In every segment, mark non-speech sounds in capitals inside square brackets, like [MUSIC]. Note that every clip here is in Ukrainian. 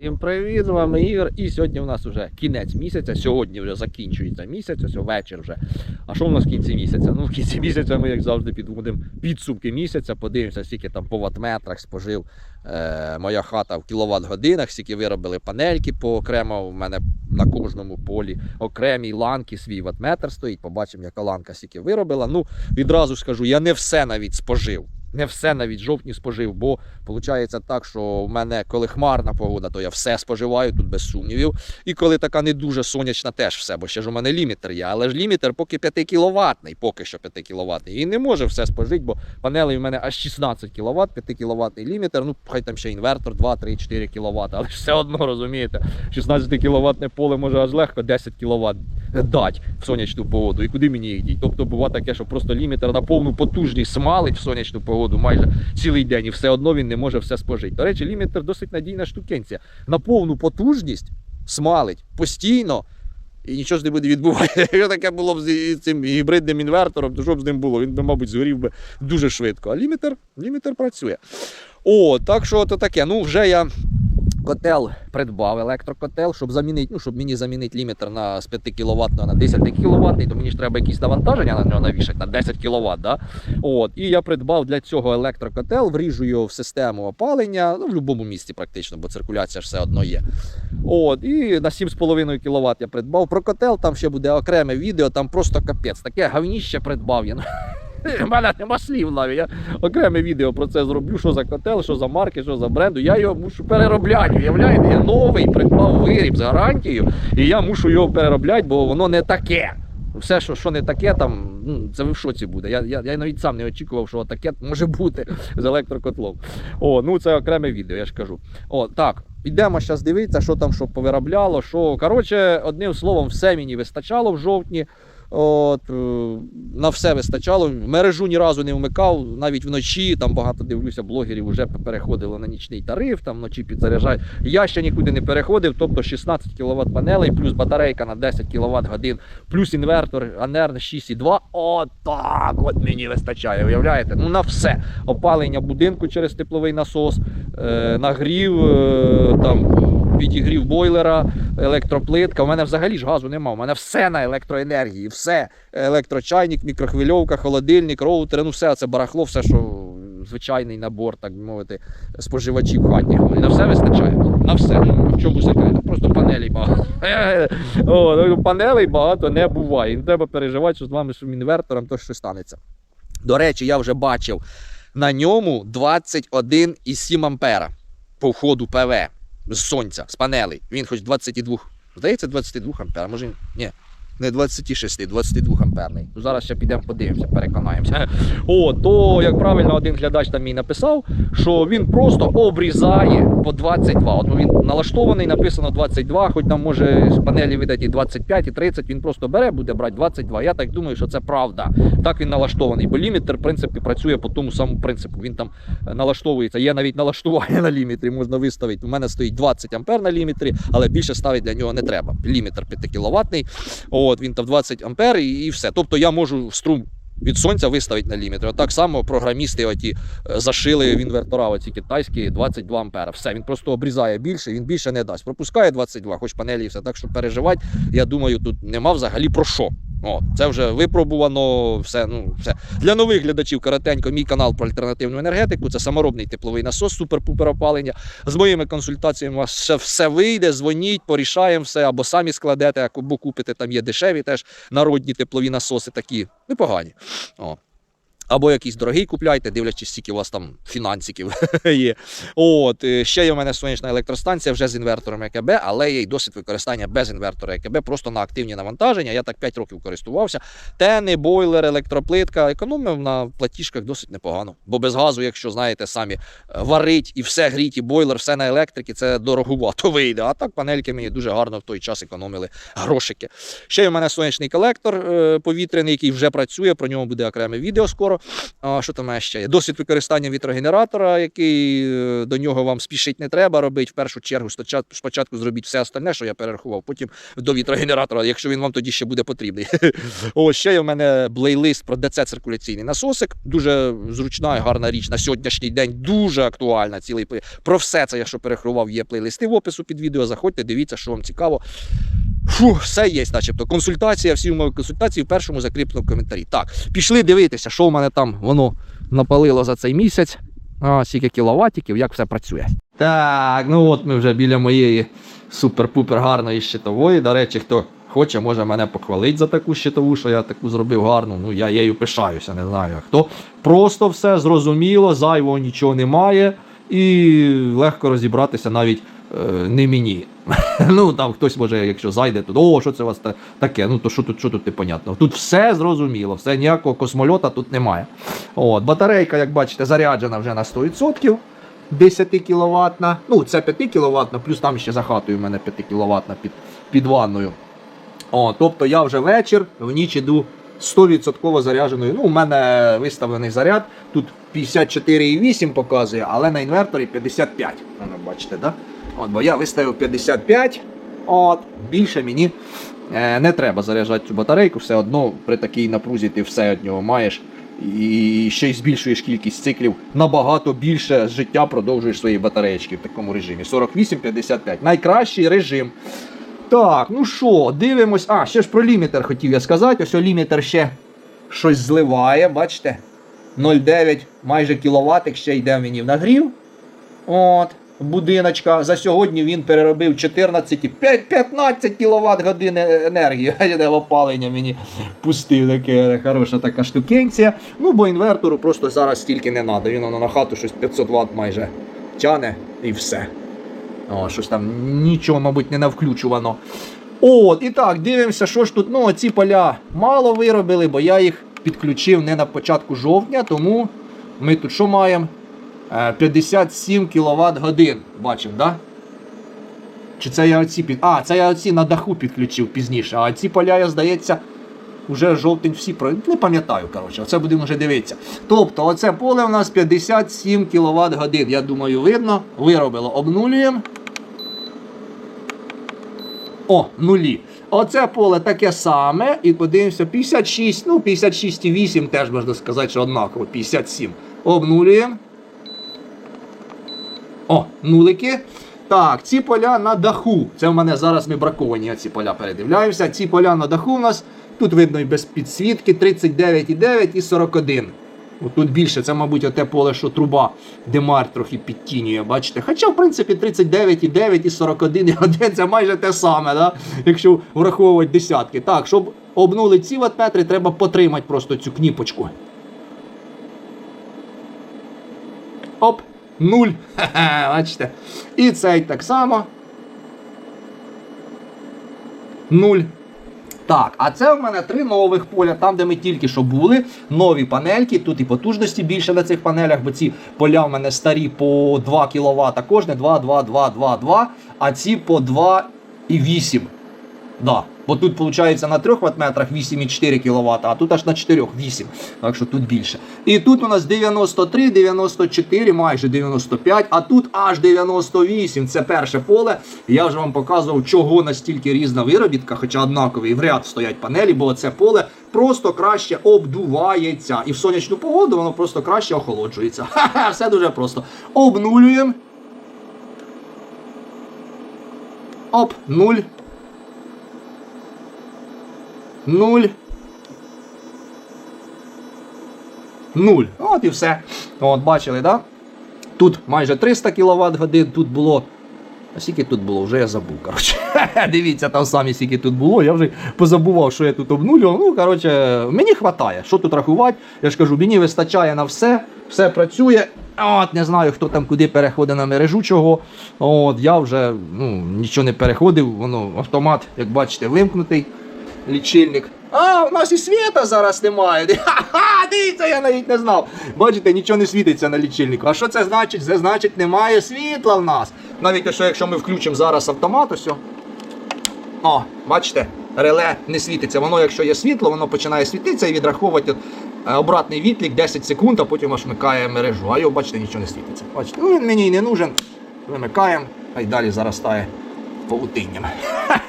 Всім привіт, з вами Ігор. І сьогодні у нас вже кінець місяця. Сьогодні вже закінчується місяць, ось вечір вже. А що у нас в кінці місяця? Ну, в кінці місяця ми, як завжди, підводимо підсумки місяця, подивимося, скільки там по ватметрах спожив е, моя хата в кіловат-годинах, скільки виробили панельки по окремо. У мене на кожному полі окремій ланки свій ватметр стоїть. Побачимо, яка ланка скільки виробила. Ну, відразу скажу, я не все навіть спожив. Не все навіть жовтні спожив, бо виходить так, що в мене коли хмарна погода, то я все споживаю тут без сумнівів. І коли така не дуже сонячна, теж все, бо ще ж у мене лімітер є. Але ж лімітер поки 5 кіловатний, поки що 5 кіловатний. І не може все спожити, бо панелей в мене аж 16 кВт, 5 кіловатний лімітер. Ну, хай там ще інвертор 2, 3, 4 кВт. Але все одно розумієте, 16 кіловатне поле може аж легко 10 кВт дати в сонячну погоду. І куди мені їх діть? Тобто буває таке, що просто лімітер на повну потужність смалить в сонячну погоду майже цілий день, і все одно він не може все спожити. До речі, лімітер досить надійна штукенція. На повну потужність смалить постійно. І нічого ж не буде відбуватися. Якщо [LAUGHS] таке було б з цим гібридним інвертором, то що б з ним було? Він би, мабуть, згорів би дуже швидко. А лімітер, лімітер працює. О, так що то таке. Ну, вже я котел придбав електрокотел, щоб замінити, ну, щоб мені замінити лімітер на з 5 кВт на 10 кВт, то мені ж треба якісь навантаження на нього навішати на 10 кВт. Да? От, і я придбав для цього електрокотел, вріжу його в систему опалення, ну, в будь-якому місці практично, бо циркуляція ж все одно є. От, і на 7,5 кВт я придбав. Про котел там ще буде окреме відео, там просто капець. Таке гавніще придбав я. [LAUGHS] У мене нема слів навіть. Я окреме відео про це зроблю, що за котел, що за марки, що за бренду. Я його мушу переробляти. Уявляєте, я новий придбав виріб з гарантією, і я мушу його переробляти, бо воно не таке. Все, що, що не таке, там, ну, це в шоці буде. Я, я, я навіть сам не очікував, що таке може бути з електрокотлом. О, ну це окреме відео, я ж кажу. О, так, ідемо зараз дивитися, що там що повиробляло. Що... Коротше, одним словом, все мені вистачало в жовтні. От, е, на все вистачало. Мережу ні разу не вмикав, навіть вночі. Там багато дивлюся, блогерів вже переходили на нічний тариф, там вночі підзаряджають. Я ще нікуди не переходив, тобто 16 кВт панелей, плюс батарейка на 10 кВт годин, плюс інвертор Анер 6,2. Отак от мені вистачає. Уявляєте? Ну на все. Опалення будинку через тепловий насос, е, нагрів, е, там. Підігрів бойлера, електроплитка. У мене взагалі ж газу немає. У мене все на електроенергії, все. Електрочайник, мікрохвильовка, холодильник, роутер, ну все це барахло, все, що звичайний набор, так би мовити, споживачів хатніх. І на все вистачає. На все. Ну, в чому секрет? Просто панелей багато. [LAUGHS] О, ну, панелей багато не буває. Не треба переживати, що з вами з інвертором то щось станеться. До речі, я вже бачив на ньому 21,7 ампера по входу ПВ з сонця, з панелей. Він хоч 22, здається, 22 ампер, може ні. Не 26, 22 амперний. Зараз ще підемо подивимося, переконаємося. О, то, як правильно один глядач там мій написав, що він просто обрізає по 22. От він налаштований, написано 22, хоч там може з панелі видати 25, і 30, він просто бере, буде брати 22. Я так думаю, що це правда. Так він налаштований, бо лімітер, в принципі, працює по тому самому принципу. Він там е, налаштовується. Є навіть налаштування на лімітрі, можна виставити. У мене стоїть 20 ампер на лімітрі, але більше ставити для нього не треба. Лімітер 5 кіловатний. От він там 20 ампер і, і все. Тобто я можу струм. Від сонця виставити на лімітр. Так само програмісти оті е, зашили в інвертора, оці китайські 22 ампера. Все, він просто обрізає більше, він більше не дасть. Пропускає 22, хоч панелі і все. Так що переживати, я думаю, тут нема взагалі про що. О, це вже випробувано, все, ну, все. Для нових глядачів коротенько, мій канал про альтернативну енергетику. Це саморобний тепловий насос, супер-пупер опалення. З моїми консультаціями у вас ще все вийде, дзвоніть, порішаємо все, або самі складете, або купите, там є дешеві теж народні теплові насоси такі, непогані. О. Або якийсь дорогий купляйте, дивлячись, скільки у вас там фінансиків [LAUGHS] є. От, е, ще є у мене сонячна електростанція вже з інвертором ЕКБ, але є й досвід використання без інвертора ЕКБ, просто на активні навантаження. Я так 5 років користувався. Тени, бойлер, електроплитка. Економив на платіжках досить непогано. Бо без газу, якщо знаєте, самі е, варить і все гріть, і бойлер, все на електрики, це дорогувато [LAUGHS] вийде. А так панельки мені дуже гарно в той час економили грошики. Ще є у мене сонячний колектор е, повітряний, який вже працює. Про нього буде окреме відео скоро. А, що там ще є? Досвід використання вітрогенератора, який е, до нього вам спішить не треба робити. В першу чергу спочатку зробіть все остальне, що я перерахував, потім до вітрогенератора, якщо він вам тоді ще буде потрібний. [LAUGHS] Ось ще є в мене плейлист про ДЦ циркуляційний насосик. Дуже зручна і гарна річ на сьогоднішній день. Дуже актуальна. Цілий про все це, якщо перерахував, є плейлисти в опису під відео. Заходьте, дивіться, що вам цікаво. Фу, все є, начебто. Консультація, всі умови консультації в першому закріпленому коментарі. Так, пішли дивитися, що в мене там воно напалило за цей місяць. А, скільки кіловатиків, як все працює. Так, ну от ми вже біля моєї супер-пупер гарної щитової. До речі, хто хоче, може мене похвалити за таку щитову, що я таку зробив гарну. Ну, я її пишаюся, не знаю хто. Просто все зрозуміло, зайвого нічого немає, і легко розібратися навіть е, не мені. [LAUGHS] ну там хтось може, якщо зайде, то о, що це у вас та- таке? Ну то що тут, що тут непонятно. Тут все зрозуміло, все ніякого космольота тут немає. От, батарейка, як бачите, заряджена вже на 100%. 10 кВт. Ну, це 5 кВт, плюс там ще за хатою в мене 5 кВт під, під ванною. О, тобто я вже вечір в ніч іду 100% зарядженою. Ну, у мене виставлений заряд. Тут 54,8 показує, але на інверторі 55. Ну, бачите, да? От, бо я виставив 55. От, більше мені е, не треба заряджати цю батарейку. Все одно при такій напрузі ти все від нього маєш. І ще й збільшуєш кількість циклів набагато більше життя продовжуєш свої батареєчки в такому режимі. 48-55. Найкращий режим. Так, ну що, дивимось. А, ще ж про лімітер хотів я сказати. Ось лімітер ще щось зливає, бачите? 0,9 майже кіловатик ще йде мені в нагрів. От, будиночка. За сьогодні він переробив 14-15 кВт години енергії. [LAUGHS] Опалення мені пустив таке хороша така штукенція. Ну, бо інвертору просто зараз стільки не треба. Він на хату щось 500 Вт майже тяне і все. О, щось там нічого, мабуть, не навключувано. От, і так, дивимося, що ж тут. Ну, ці поля мало виробили, бо я їх підключив не на початку жовтня, тому ми тут що маємо? Е, 57 кВт годин. Бачимо, да? Чи це я оці під. А, це я оці на даху підключив пізніше. А ці поля, я здається, вже жовтень всі про. Не пам'ятаю, коротше, оце будемо вже дивитися. Тобто, оце поле у нас 57 кВт годин. Я думаю, видно. Виробило. Обнулюємо. О, нулі. Оце поле таке саме. І подивимося, 56, ну 56,8 теж можна сказати, що однаково, 57. Обнулюємо. О, нулики. Так, ці поля на даху. Це в мене зараз ми браковані ці поля передивляємося. Ці поля на даху у нас. Тут видно і без підсвітки 39,9 і 41. От Тут більше, це, мабуть, оте поле, що труба Демар трохи підтінює, бачите. Хоча, в принципі, 39,9 і 41,1 це майже те саме, да? якщо враховувати десятки. Так, щоб обнули ці ватметри, треба потримати просто цю кніпочку. Оп, нуль. Ха-ха, [LAUGHS] бачите. І цей так само. Нуль. Так, а це в мене три нових поля, там, де ми тільки що були. Нові панельки. Тут і потужності більше на цих панелях, бо ці поля в мене старі по 2 кВт кожне, 2, 2, 2, 2, 2, а ці по 2,8. Да. Бо тут виходить на 3 ватметрах 8,4 кВт, а тут аж на 4 8. Так що тут більше. І тут у нас 93, 94, майже 95, а тут аж 98. Це перше поле. Я вже вам показував, чого настільки різна виробітка, хоча однакові в ряд стоять панелі, бо це поле просто краще обдувається. І в сонячну погоду воно просто краще охолоджується. [LAUGHS] Ха-ха, все дуже просто. Обнулюємо. Оп, 0. 0. 0. От і все. От, бачили, да? Тут майже 300 кВт годин, тут було. А скільки тут було, вже я забув. коротше. [LAUGHS] Дивіться, там самі скільки тут було. Я вже позабував, що я тут обнулював. Ну, коротше, мені вистачає. Що тут рахувати? Я ж кажу, мені вистачає на все, все працює. От, не знаю, хто там куди переходить на мережу чого. От, я вже ну, нічого не переходив, воно автомат, як бачите, вимкнутий лічильник. А, у нас і світа зараз немає. [LAUGHS] Ха-ха, дивіться, я навіть не знав. Бачите, нічого не світиться на лічильнику. А що це значить? Це значить, немає світла в нас. Навіть що якщо ми включимо зараз автомат, ось. о. Бачите, реле не світиться. Воно, якщо є світло, воно починає світитися і відраховувати от е, обратний відлік 10 секунд, а потім аж вмикає мережу. А його, бачите, нічого не світиться. Бачите, ну він мені й не нужен. Вимикаємо, а й далі заростає павутинням.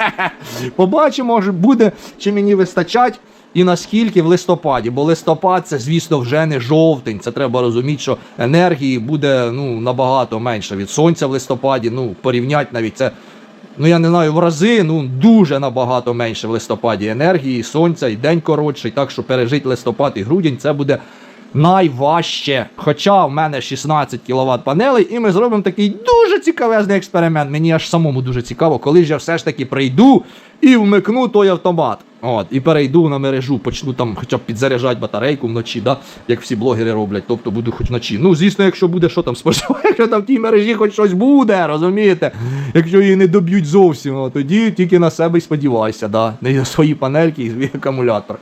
[LAUGHS] Побачимо, буде, чи мені вистачать. І наскільки в листопаді, бо листопад це, звісно, вже не жовтень. Це треба розуміти, що енергії буде ну, набагато менше від сонця в листопаді. Ну, порівнять навіть це, ну я не знаю, в рази, ну дуже набагато менше в листопаді енергії, сонця, і день коротший. Так що пережити листопад і грудень це буде найважче. Хоча в мене 16 кВт панелей, і ми зробимо такий дуже цікавезний експеримент. Мені аж самому дуже цікаво, коли ж я все ж таки прийду і вмикну той автомат. От, і перейду на мережу, почну там хоча б підзаряджати батарейку вночі, да, як всі блогери роблять, тобто буду хоч вночі. Ну, звісно, якщо буде що там споживати, [LAUGHS] якщо там в тій мережі хоч щось буде, розумієте? Якщо її не доб'ють зовсім, о, тоді тільки на себе й сподівайся, да. не на свої панельки і свій акумулятор.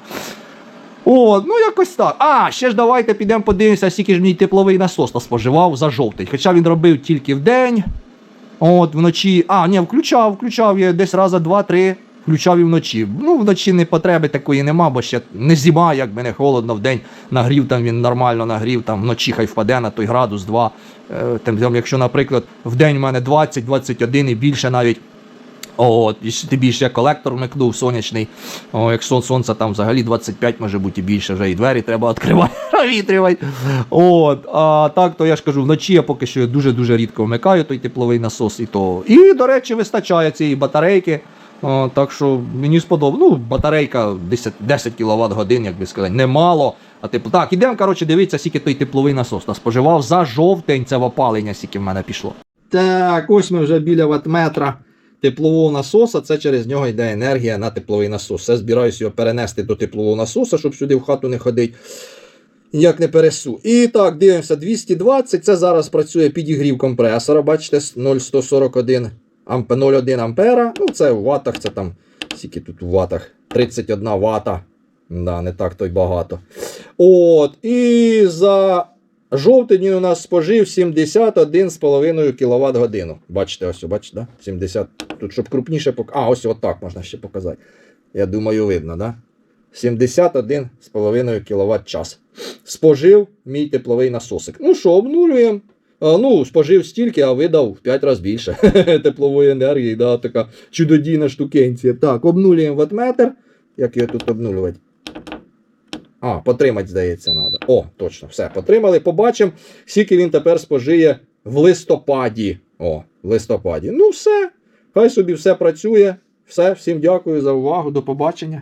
О, ну якось так. А, ще ж давайте підемо подивимося, скільки ж мій тепловий насос споживав за жовтень. Хоча він робив тільки в день. От, вночі. А, ні, включав, включав я десь раза два-три. Включав і вночі. Ну, вночі не потреби такої нема, бо ще не зима, якби не холодно в день. Нагрів там він нормально нагрів, там вночі хай впаде на той градус, два. Е, там, якщо, наприклад, в день в мене 20-21 і більше навіть. От, і тим більше я колектор вмикнув сонячний. О, як сон, сонце там взагалі 25 може бути більше, вже і двері треба відкривати, [LAUGHS] провітрювати. От, а так, то я ж кажу, вночі я поки що дуже-дуже рідко вмикаю той тепловий насос і то. І, до речі, вистачає цієї батарейки. О, так що мені сподобалось. Ну, батарейка 10, 10 кВт годин, як би сказати, немало. А типу, так, ідемо, коротше, дивитися, скільки той тепловий насос нас споживав за жовтень, це в опалення, скільки в мене пішло. Так, ось ми вже біля ватметра теплового насоса, це через нього йде енергія на тепловий насос. Все збираюся його перенести до теплового насоса, щоб сюди в хату не ходить. Як не пересу. І так, дивимося, 220. Це зараз працює підігрів компресора. Бачите, 0,141 амп, 0,1 ампера. Ну, це в ватах, це там, скільки тут в ватах? 31 вата. Да, не так то й багато. От, і за жовтень у нас спожив 71,5 кВт годину. Бачите, ось, бачите, да? 70. Тут щоб крупніше пок... А, ось отак можна ще показати. Я думаю, видно, да? 71,5 кВт час. Спожив мій тепловий насосик. Ну що, обнулюємо. Ну, спожив стільки, а видав в 5 разів більше [LAUGHS] теплової енергії. Да, така чудодійна штукенція. Так, обнулюємо ватметр. Як його тут обнулювати? А, потримати, здається, треба. О, точно, все, потримали. Побачимо, скільки він тепер спожиє в листопаді. О, в листопаді. Ну, все. Хай собі все працює. Все, всім дякую за увагу. До побачення.